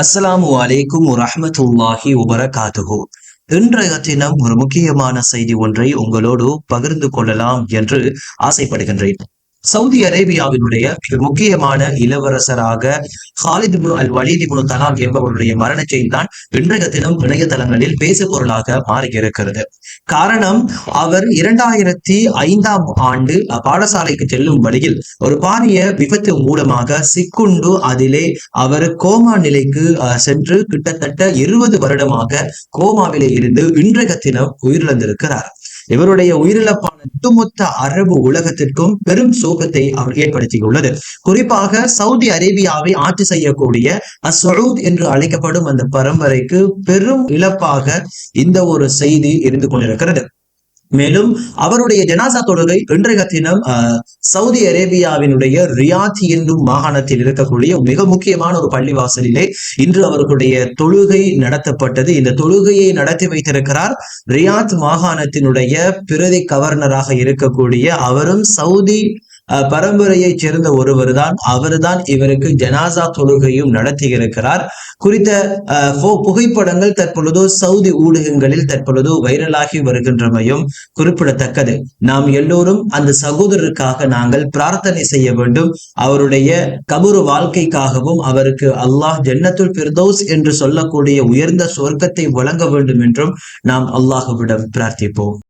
அஸ்ஸலாமு அலைக்கும் ரஹமத்துல்லாஹி வபரகாத்துஹு. இன்றைய தினம் ஒரு முக்கியமான செய்தி ஒன்றை உங்களோடு பகிர்ந்து கொள்ளலாம் என்று ஆசைப்படுகின்றேன். சவுதி அரேபியாவினுடைய மிக முக்கியமான இளவரசராக ஹாலித் இப்னு அல் வலீத் இப்னு தலாம் என்பவருடைய மரண செய்தி தான் இன்றைய தினம் இணையதளங்களில் பேசு பொருளாக மாறியிருக்கிறது. காரணம் அவர் இரண்டாயிரத்தி ஐந்தாம் ஆண்டு பாடசாலைக்கு செல்லும் வழியில் ஒரு பாரிய விபத்து மூலமாக சிக்குண்டு அதிலே அவர் கோமா நிலைக்கு சென்று கிட்டத்தட்ட இருபது வருடமாக கோமாவிலே இருந்து இன்றைய தினம் உயிரிழந்திருக்கிறார். இவருடைய உயிரிழப்பான ஒட்டுமொத்த அரபு உலகத்திற்கும் பெரும் சோகத்தை அவர் ஏற்படுத்தியுள்ளது. குறிப்பாக சவுதி அரேபியாவை ஆட்சி செய்யக்கூடிய அசூத் என்று அழைக்கப்படும் அந்த பரம்பரைக்கு பெரும் இழப்பாக இந்த ஒரு செய்தி இருந்து கொண்டிருக்கிறது. மேலும் அவருடைய ஜனாசா தொழுகை இன்றைய தினம் சவுதி அரேபியாவினுடைய ரியாத் என்னும் மாகாணத்தில் இருக்கக்கூடிய மிக முக்கியமான ஒரு பள்ளிவாசலிலே இன்று அவர்களுடைய தொழுகை நடத்தப்பட்டது. இந்த தொழுகையை நடத்தி வைத்திருக்கிறார் ரியாத் மாகாணத்தினுடைய பிரதி கவர்னராக இருக்கக்கூடிய அவரும் சவுதி பரம்பரையைச் சேர்ந்த ஒருவர் தான் அவர்தான் இவருக்கு ஜனாசா தொழுகையும் நடத்தி இருக்கிறார் குறித்த புகைப்படங்கள் தற்பொழுது சவுதி ஊடகங்களில் தற்பொழுது வைரலாகி வருகின்றமையும் குறிப்பிடத்தக்கது. நாம் எல்லோரும் அந்த சகோதரருக்காக நாங்கள் பிரார்த்தனை செய்ய வேண்டும். அவருடைய கபரு வாழ்க்கைக்காகவும் அவருக்கு அல்லாஹ் ஜன்னத்துல் பிர்தோஸ் என்று சொல்லக்கூடிய உயர்ந்த சொர்க்கத்தை வழங்க வேண்டும் என்றும் நாம் அல்லாஹுவிடம் பிரார்த்திப்போம்.